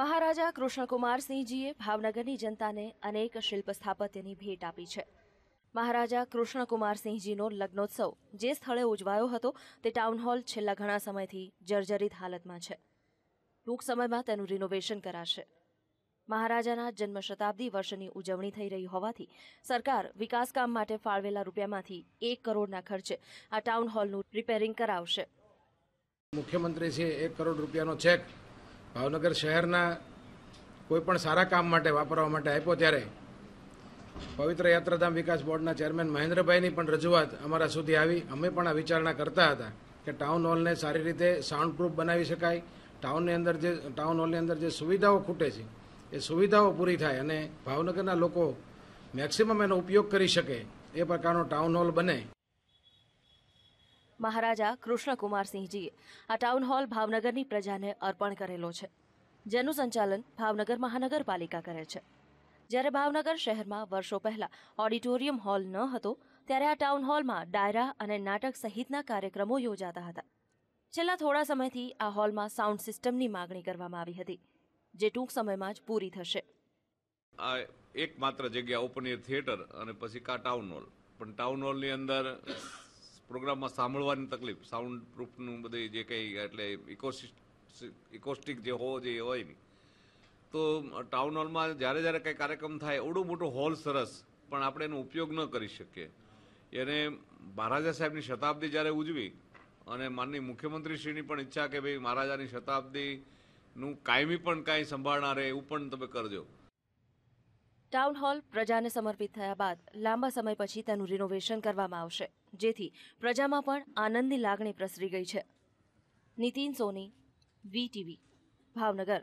મહારાજા કૃષ્ણકુમારસિંહજીએ ભાવનગરની જનતાને અનેક શિલ્પ સ્થાપત્યની ભેટ આપી છે. મહારાજા કૃષ્ણકુમારસિંહજીનો લગ્નોત્સવ જે સ્થળે ઉજવાયો હતો તે ટાઉન હોલ છેલ્લા ઘણા સમયથી જર્જરિત હાલતમાં છે. ટૂંક સમયમાં તેનું રિનોવેશન કરાશે. મહારાજાના જન્મ શતાબ્દી વર્ષની ઉજવણી થઈ રહી હોવાથી સરકાર વિકાસ કામ માટે ફાળવેલા રૂપિયામાંથી એક કરોડના ખર્ચે આ ટાઉન હોલનું રિપેરિંગ કરાવશે. મુખ્યમંત્રી છે, એક કરોડ રૂપિયાનો ચેક ભાવનગર શહેરના કોઈપણ સારા કામ માટે વાપરવા માટે આપ્યો ત્યારે પવિત્ર યાત્રાધામ વિકાસ બોર્ડના ચેરમેન મહેન્દ્રભાઈની પણ રજૂઆત અમારા સુધી આવી. અમે પણ આ વિચારણા કરતા હતા કે ટાઉન હોલને સારી રીતે સાઉન્ડ પ્રૂફ બનાવી શકાય. ટાઉનની અંદર જે, ટાઉન હોલની અંદર જે સુવિધાઓ ખૂટે છે, એ સુવિધાઓ પૂરી થાય અને ભાવનગરના લોકો મેક્સિમમ એનો ઉપયોગ કરી શકે એ પ્રકારનો ટાઉન હોલ બને. મહારાજા કૃષ્ણકુમારસિંહજીએ આ ટાઉન હોલ ભાવનગરની પ્રજાને અર્પણ કરેલો છે. જેનું સંચાલન ભાવનગર મહાનગરપાલિકા કરે છે. જ્યારે ભાવનગર શહેરમાં વર્ષો પહેલા ઓડિટોરિયમ હોલ ન હતો, ત્યારે આ ટાઉન હોલમાં ડાયરા અને નાટક સહિતના કાર્યક્રમો યોજાતા હતા. છેલ્લા થોડા સમયથી આ હોલમાં સાઉન્ડ સિસ્ટમની માગણી કરવામાં આવી હતી, જે ટૂંક સમયમાં જ પૂરી થશે. આ એકમાત્ર જગ્યા ઓપન એર થિયેટર અને પછી કા ટાઉન હોલ પણ ટાઉન હોલની અંદર પ્રોગ્રામમાં સાંભળવાની તકલીફ સાઉન્ડ પ્રૂફનું બધી જે કંઈ એટલે ઇકોસ્ટિક જે હોવો જોઈએ હોય નહીં. તો ટાઉન હોલમાં જ્યારે જ્યારે કંઈ કાર્યક્રમ થાય, એવડું મોટું હોલ સરસ, પણ આપણે એનો ઉપયોગ ન કરી શકીએ. એને મહારાજા સાહેબની શતાબ્દી જ્યારે ઉજવી, અને માનની મુખ્યમંત્રીશ્રીની પણ ઈચ્છા કે ભાઈ મહારાજાની શતાબ્દીનું કાયમી પણ કાંઈ સંભાળનારે એવું પણ તમે કરજો. ટાઉન હોલ પ્રજાને સમર્પિત થયા બાદ લાંબા સમય પછી તેનું રિનોવેશન કરવામાં આવશે. જેથી પ્રજામાં પણ આનંદની લાગણી પ્રસરી ગઈ છે. નીતિન સોની વીટીવી ભાવનગર.